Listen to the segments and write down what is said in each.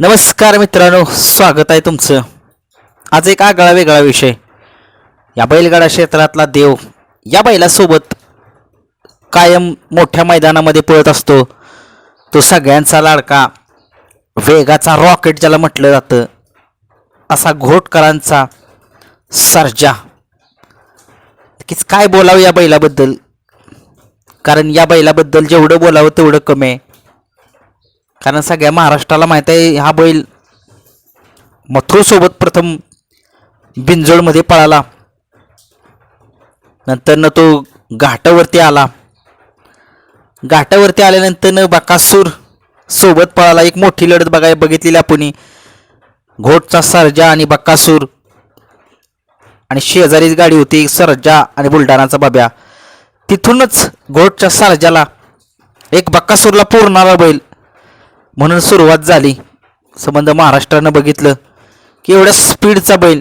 नमस्कार मित्रांनो स्वागत आहे तुमचं. आज एक आगळा वेगळा विषय. या बैलगाडा क्षेत्रातला देव या बैलासोबत कायम मोठ्या मैदानामध्ये पळत असतो. तो सगळ्यांचा लाडका वेगाचा रॉकेट ज्याला म्हटलं जातं असा घोटकरांचा सर्जा. कीच काय बोलावं या बैलाबद्दल? कारण या बैलाबद्दल जेवढं बोलावं तेवढं कमी आहे. कारण सगळ्या महाराष्ट्राला माहीत आहे हा बैल मथुरसोबत प्रथम बिंजोडमध्ये पळाला. नंतरनं तो घाटावरती आला. घाटावरती आल्यानंतरनं बकासूर सोबत पळाला. एक मोठी लढत बघाय बघितलेली आपण. घोटचा सरजा आणि बक्कासूर आणि शेजारीच गाडी होती सरजा आणि बुलढाणाचा बाब्या. तिथूनच घोटच्या सरजाला एक बक्कासूरला पूर्णारा बैल म्हणून सुरुवात झाली. संबंध महाराष्ट्रानं बघितलं की एवढ्या स्पीडचा बैल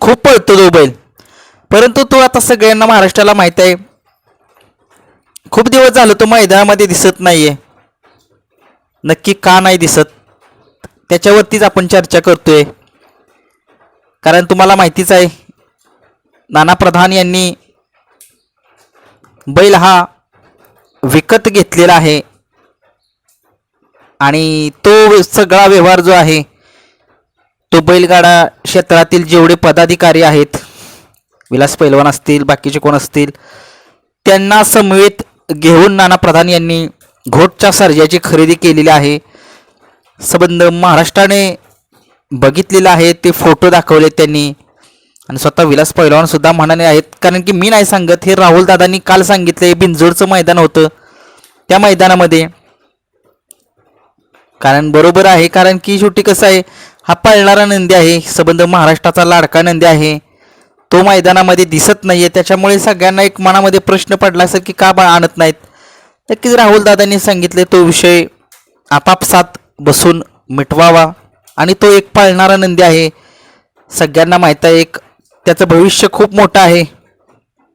खूप पळतो तो बैल. परंतु तो आता सगळ्यांना महाराष्ट्राला माहीत आहे. खूप दिवस झालं तो मैदानामध्ये दिसत नाही आहे नक्की का नाही दिसत? त्याच्यावरतीच आपण चर्चा करतोय. कारण तुम्हाला माहितीच आहे नाना प्रधान यांनी बैल हा विकत घेतलेला आहे. आणि तो सगळा व्यवहार जो आहे तो बैलगाडा क्षेत्रातील जेवढे पदाधिकारी आहेत विलास पैलवान असतील बाकीचे कोण असतील त्यांना समवेत घेऊन नाना प्रधान यांनी घोटच्या सर्जाची खरेदी केलेली आहे. संबंध महाराष्ट्राने बघितलेला आहे ते फोटो दाखवले त्यांनी. आणि स्वतः विलास पैलवान सुद्धा म्हणाले आहेत कारण की मी नाही सांगत हे राहुल दादांनी काल सांगितले बिंजोडचं मैदान होतं. त्या मैदानामध्ये कारण बरोबर आहे कारण की शेवटी कसं आहे हा पळणारा नंदी आहे संबंध महाराष्ट्राचा लाडका नंदी आहे. तो मैदानामध्ये दिसत नाही आहे त्याच्यामुळे सगळ्यांना एक मनामध्ये प्रश्न पडला असेल की का बा आणत नाहीत. नक्कीच राहुल दादांनी सांगितले तो विषय आपापसात बसून मिटवावा. आणि तो एक पळणारा नंदी आहे. सगळ्यांना माहीत आहे एक त्याचं भविष्य खूप मोठं आहे.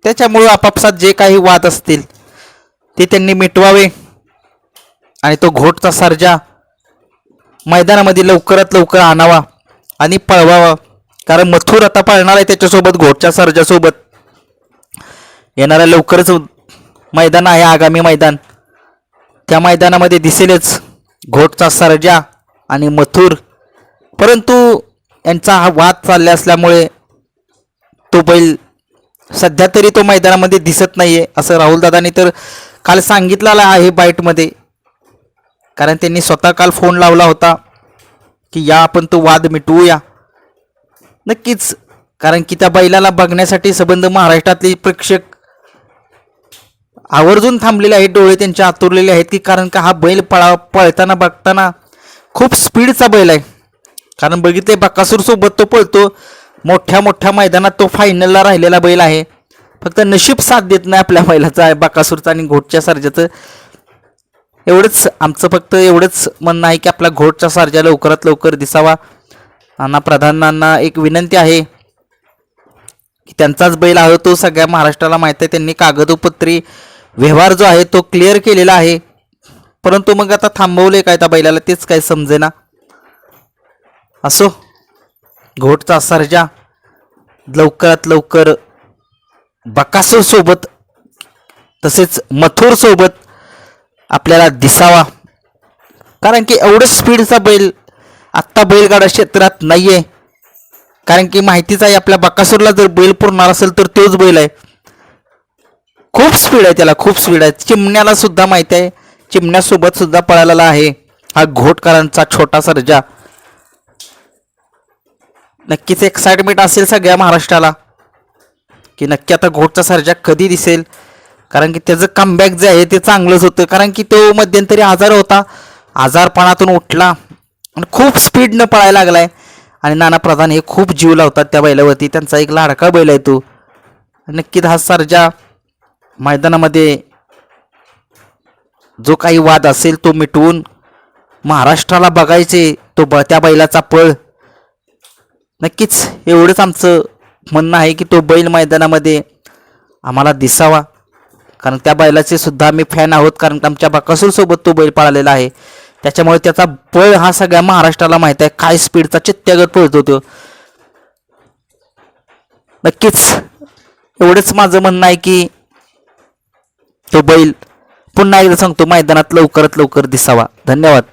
त्याच्यामुळं आपापसात जे काही वाद असतील ते त्यांनी मिटवावे. आणि तो घोटचा सर्जा मैदानामध्ये लवकरात लवकर आणावा आणि पळवावा. कारण मथुर आता पळणार आहे त्याच्यासोबत घोटच्या सर्जासोबत. येणारा लवकरच मैदान आहे आगामी मैदान. त्या मैदानामध्ये दिसेलच घोटचा सर्जा आणि मथुर. परंतु यांचा हा वाद चालला असल्यामुळे तो बैल सध्या तरी तो मैदानामध्ये दिसत नाही आहे असं राहुलदादांनी तर काल सांगितलेला आहे बाईटमध्ये. कारण त्यांनी स्वतः काल फोन लावला होता की या आपण तो वाद मिटवूया. नक्कीच कारण की त्या बैलाला बघण्यासाठी संबंध महाराष्ट्रातले प्रेक्षक आवर्जून थांबलेले आहेत डोळे त्यांचे आतुरलेले आहेत की कारण का हा बैल पळा पळताना बघताना खूप स्पीडचा बैल आहे. कारण बघितले बकासूरसोबत तो पळतो मोठ्या मोठ्या मैदानात तो फायनलला राहिलेला बैल आहे. फक्त नशीब साथ देत नाही आपल्या बैलाचा आहे बकासूरचा आणि घोटच्या सर्जाचं. एवढंच आमचं फक्त एवढंच म्हणणं आहे की आपला घोटचा सारजा लवकरात लवकर दिसावा. अण्णा प्रधानांना एक विनंती आहे की त्यांचाच बैल आहे तो सगळ्या महाराष्ट्राला माहीत आहे. त्यांनी कागदोपत्री व्यवहार जो आहे तो क्लिअर केलेला आहे. परंतु मग आता थांबवले काय त्या बैलाला तेच काय समजेना. असो घोटचा सर्जा लवकरात लवकर बकासूर सोबत तसेच मथुर सोबत आपल्याला दिसावा. कारण की एवढं स्पीडचा बैल आत्ता बैलगाडा क्षेत्रात नाही आहे कारण की माहितीच आहे आपल्या बकासूरला जर बैल पुरणार असेल तर तोच बैल आहे. खूप स्पीड आहे त्याला खूप स्पीड आहे. चिमण्याला सुद्धा माहिती आहे. चिमण्यासोबत सुद्धा पळालेला आहे. हा घोटकरांचा छोटा सर्जा. नक्कीच एक्साइटमेंट असेल सगळ्या महाराष्ट्राला. की नक्की आता घोटचा सर्जा कधी दिसेल? कारण की त्याचं कमबॅक जे आहे ते चांगलंच होतं. कारण की तो मध्यंतरी आजार होता. आजारपणातून उठला. आणि खूप स्पीडनं पळायला लागलाय. आणि नाना प्रधान हे खूप जीव लावतात त्या बैलावरती. त्यांचा एक लाडका बैल आहे तो. नक्कीच हा सरजा मैदानामध्ये जो काही वाद असेल तो मिटवून महाराष्ट्राला बघायचे तो ब त्या बैलाचा पळ. नक्कीच एवढंच आमचं म्हणणं आहे की तो बैल मैदानामध्ये आम्हाला दिसावा. कारण त्या बैलाचे सुद्धा आम्ही फॅन आहोत. कारण आमच्या बकासूरसोबत तो बैल पाळलेला आहे. त्याच्यामुळे त्याचा बळ हा सगळ्या महाराष्ट्राला माहीत आहे. काय स्पीडचा चित्त्यागत पळतो तो. नक्कीच. एवढंच माझं म्हणणं आहे की तो बैल पुन्हा एकदा सांगतो मैदानात लवकरात लवकर दिसावा. धन्यवाद.